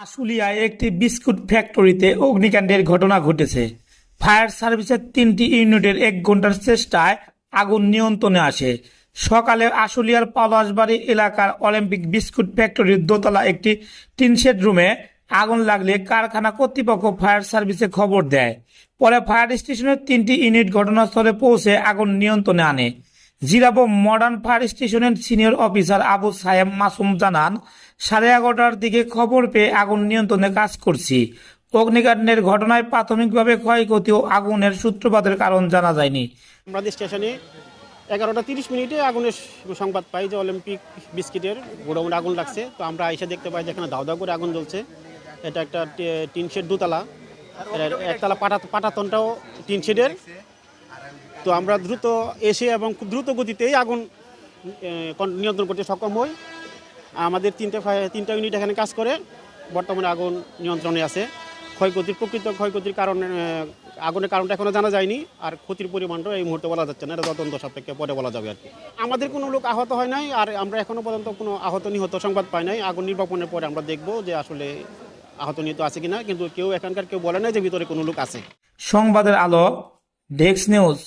আশুলিয়ায় একটি বিস্কুট ফ্যাক্টরিতে অগ্নিকাণ্ডের ঘটনা ঘটেছে। ফায়ার সার্ভিসের তিনটি ইউনিটের এক ঘণ্টার চেষ্টায় আগুন নিয়ন্ত্রণে আসে। সকালে আশুলিয়ার পলাশবাড়ি এলাকার অলিম্পিক বিস্কুট ফ্যাক্টরির দোতলা একটি টিনশেড রুমে আগুন লাগলে কারখানা কর্তৃপক্ষ ফায়ার সার্ভিসে খবর দেয়। পরে ফায়ার স্টেশনের তিনটি ইউনিট ঘটনাস্থলে পৌঁছে আগুন নিয়ন্ত্রণে আনে। জিরাবো মডার্ন ফায়ার স্টেশনের সিনিয়র অফিসার আবু সাহেব মাসুম জানান, সাড়ে এগারোটার দিকে খবর পেয়ে আগুন নিয়ন্ত্রণে কাজ করছি। অগ্নিকাণ্ডের ঘটনায় প্রাথমিকভাবে ক্ষয়ক্ষতি ও আগুনের সূত্রপাতের কারণ জানা যায়নি। আমাদের স্টেশনে এগারোটা তিরিশ মিনিটে আগুনের সংবাদ পাই যে অলিম্পিক বিস্কিটের গোডাউনে আগুন লাগছে। তো আমরা এসে দেখতে পাই যে এখানে দাউ দাউ করে আগুন জ্বলছে। এটা একটা টিন শেড দুতলা। একতলা পাটা পাটাতনটাও টিন শেডের। তো আমরা দ্রুত এসে এবং খুব দ্রুত গতিতেই আগুন নিয়ন্ত্রণ করতে সক্ষম হই। আমাদের তিনটে তিনটা ইউনিট এখানে কাজ করে। বর্তমানে আগুন নিয়ন্ত্রণে আছে। ক্ষয়ক্ষতির প্রকৃত ক্ষয়ক্ষতির কারণ আগুনের কারণটা এখনও জানা যায়নি। আর ক্ষতির পরিমাণটাও এই মুহূর্তে বলা যাচ্ছে না। এটা তদন্ত সাপেক্ষে পরে বলা যাবে আর কি। আমাদের কোনো লোক আহত হয় নাই আর আমরা এখনও পর্যন্ত কোনো আহত নিহত সংবাদ পাই নাই। আগুন নির্বাপনের পরে আমরা দেখব যে আসলে আহত নিহত আছে কিনা। কিন্তু কেউ এখানকার কেউ বলে না যে ভিতরে কোনো লোক আছে। সংবাদের আলো ডেস্ক নিউজ